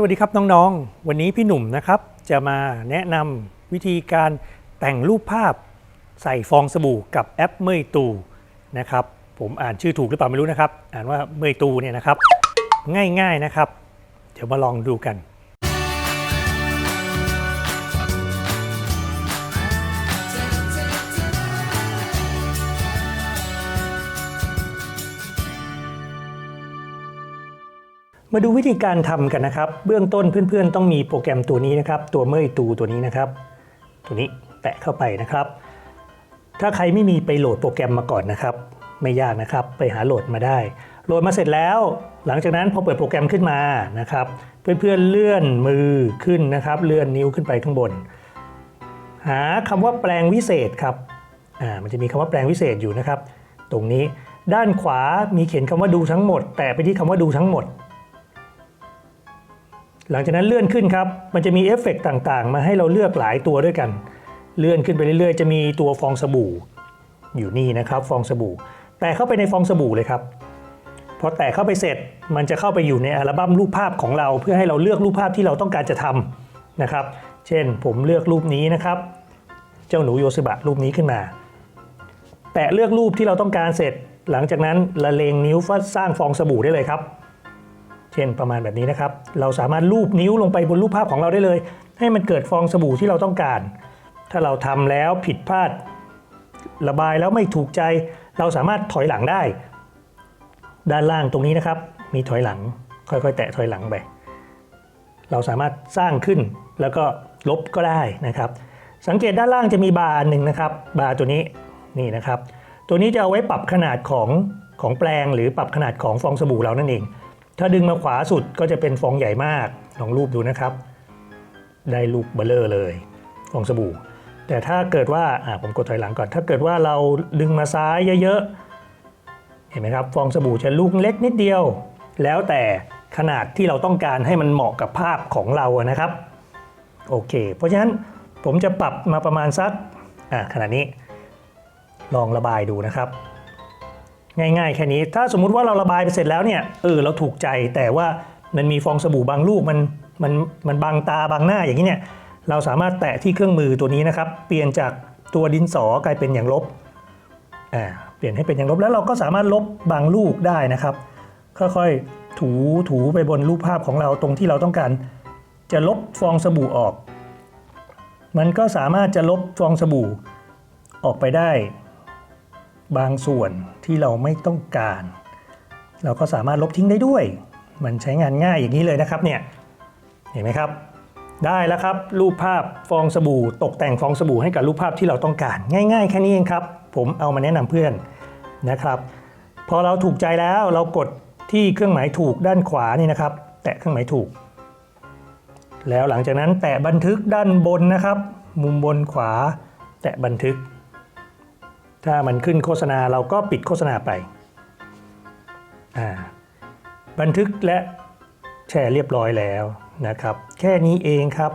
สวัสดีครับน้องๆ วันนี้พี่หนุ่มนะครับจะมาแนะนำวิธีการแต่งรูปภาพใส่ฟองสบู่กับแอปเมยตูนะครับ ผมอ่านชื่อถูกหรือเปล่าไม่รู้นะครับ อ่านว่าเมยตูเนี่ยนะครับ ง่ายๆนะครับ เดี๋ยวมาลองดูกัน มาดูวิธีการทำกันนะครับ เบื้องต้นเพื่อนๆ ต้องมีโปรแกรมตัวนี้นะครับ ตัวเมยตูตัวนี้นะครับ ตัวนี้แตะเข้าไปนะครับ ถ้าใครไม่มีไปโหลดโปรแกรมมาก่อนนะครับ ไม่ยากนะครับไปหาโหลดมาได้ โหลดมาเสร็จแล้ว หลังจากนั้นพอเปิดโปรแกรมขึ้นมานะครับ เพื่อนๆเลื่อนมือขึ้นนะครับ เลื่อนนิ้วขึ้นไปข้างบน หาคำว่าแปลงวิเศษครับอ่ามันจะมีคำว่าแปลงวิเศษอยู่นะครับ ตรงนี้ด้านขวามีเขียนคำว่าดูทั้งหมด แต่ไปที่คำว่าดูทั้งหมด หลังจากนั้นเลื่อนขึ้นครับ มันจะมีเอฟเฟกต์ต่างๆ มาให้เราเลือกหลายตัวด้วยกัน เลื่อนขึ้นไปเรื่อยๆ จะมีตัวฟองสบู่ อยู่นี่นะครับ ฟองสบู่ แต่เข้าไปในฟองสบู่เลยครับ พอแตะเข้าไปเสร็จ มันจะเข้าไปอยู่ในอัลบั้มรูปภาพของเรา เพื่อให้เราเลือกรูปภาพที่เราต้องการจะทำนะครับ เช่น ผมเลือกรูปนี้นะครับ เจ้าหนูโยซิบะรูปนี้ขึ้นมา แตะเลือกรูปที่เราต้องการเสร็จ หลังจากนั้นละเลงนิ้วสร้างฟองสบู่ได้เลยครับ ช่นประมาณแบบนี้นะครับ เราสามารถลูบนิ้วลงไปบนรูปภาพของเราได้เลย ให้มันเกิดฟองสบู่ที่เราต้องการ ถ้าเราทำแล้วผิดพลาด ระบายแล้วไม่ถูกใจ เราสามารถถอยหลังได้ ด้านล่างตรงนี้นะครับ มีถอยหลัง ค่อยๆ แตะถอยหลังไป เราสามารถสร้างขึ้นแล้วก็ลบก็ได้นะครับ สังเกตด้านล่างจะมีบาร์หนึ่งนะครับ บาร์ตัวนี้นี่นะครับ ตัวนี้จะเอาไว้ปรับขนาดของของแปลงหรือปรับขนาดของฟองสบู่เรานั่นเอง ถ้าดึงมาขวาสุดก็จะเป็นฟองใหญ่มาก ลองรูปดูนะครับ ได้ลูกเบลเลอร์เลยฟองสบู่ แต่ถ้าเกิดว่าผมกดถอยหลังก่อน ถ้าเกิดว่าเราดึงมาซ้ายเยอะๆ เห็นไหมครับ ฟองสบู่จะลูกเล็กนิดเดียว แล้วแต่ขนาดที่เราต้องการให้มันเหมาะกับภาพของเรานะครับ โอเค เพราะฉะนั้นผมจะปรับมาประมาณสักขนาดนี้ ลองระบายดูนะครับ ง่ายๆ แค่นี้ ถ้าสมมุติว่าเราระบายไปเสร็จแล้วเนี่ยเออเราถูกใจแต่ว่ามันมีฟองสบู่บางลูกมันมันมันบังตาบังหน้าอย่างนี้เนี่ยเราสามารถแตะที่เครื่องมือตัวนี้นะครับ เปลี่ยนจากตัวดินสอกลายเป็นอย่างลบอ่าเปลี่ยนให้เป็นอย่างลบแล้วเราก็สามารถลบบางลูกได้นะครับ ค่อยๆถูถูไปบนรูปภาพของเราตรงที่เราต้องการ จะลบฟองสบู่ออก มันก็สามารถจะลบฟองสบู่ออกไปได้ บางส่วนที่เราไม่ต้องการ เราก็สามารถลบทิ้งได้ด้วย มันใช้งานง่ายอย่างนี้เลยนะครับเนี่ยเห็นไหมครับ ได้แล้วครับรูปภาพฟองสบู่ ตกแต่งฟองสบู่ให้กับรูปภาพที่เราต้องการ ง่าย ๆ แค่นี้เองครับ ผมเอามาแนะนำเพื่อนนะครับ พอเราถูกใจแล้วเรากดที่เครื่องหมายถูกด้านขวานี่นะครับ แตะเครื่องหมายถูก แล้วหลังจากนั้นแตะบันทึกด้านบนนะครับ มุมบนขวา แตะบันทึก ถ้ามันขึ้นโฆษณาเราก็ปิดโฆษณาไป บันทึกและแชร์เรียบร้อยแล้วนะครับ แค่นี้เองครับ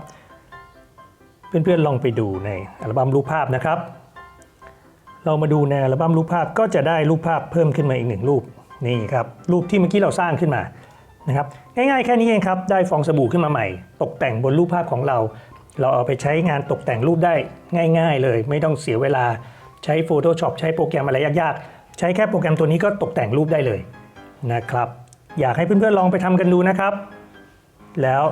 เพื่อนๆลองไปดูในอัลบั้มรูปภาพนะครับ เรามาดูในอัลบั้มรูปภาพก็จะได้รูปภาพเพิ่มขึ้นมาอีกหนึ่งรูปนี่ครับรูปที่เมื่อกี้เราสร้างขึ้นมานะครับง่ายๆแค่นี้เองครับได้ฟองสบู่ขึ้นมาใหม่ ตกแต่งบนรูปภาพของเรา เราเอาไปใช้งานตกแต่งรูปได้ง่าย ๆ เลย ไม่ต้องเสียเวลา ใช้ Photoshop ใช้โปรแกรมอะไรยากๆ ใช้แค่โปรแกรมตัวนี้ก็ตกแต่งรูปได้เลยนะครับ อยากให้เพื่อนๆลองไปทำกันดูนะครับ แล้ว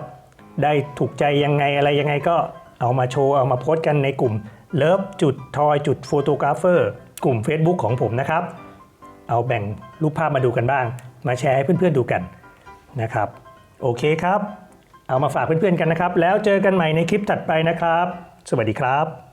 ได้ถูกใจยังไงอะไรยังไงก็เอามาโชว์เอามาโพสต์กันในกลุ่มเลิฟจุดทอยจุดโฟโตกราฟเฟอร์กลุ่ม Facebook ของผมนะครับ เอาแบ่งรูปภาพมาดูกันบ้าง มาแชร์ให้เพื่อนๆดูกันนะครับ โอเคครับ เอามาฝากเพื่อนๆกันนะครับ แล้วเจอกันใหม่ในคลิปถัดไปนะครับ สวัสดีครับ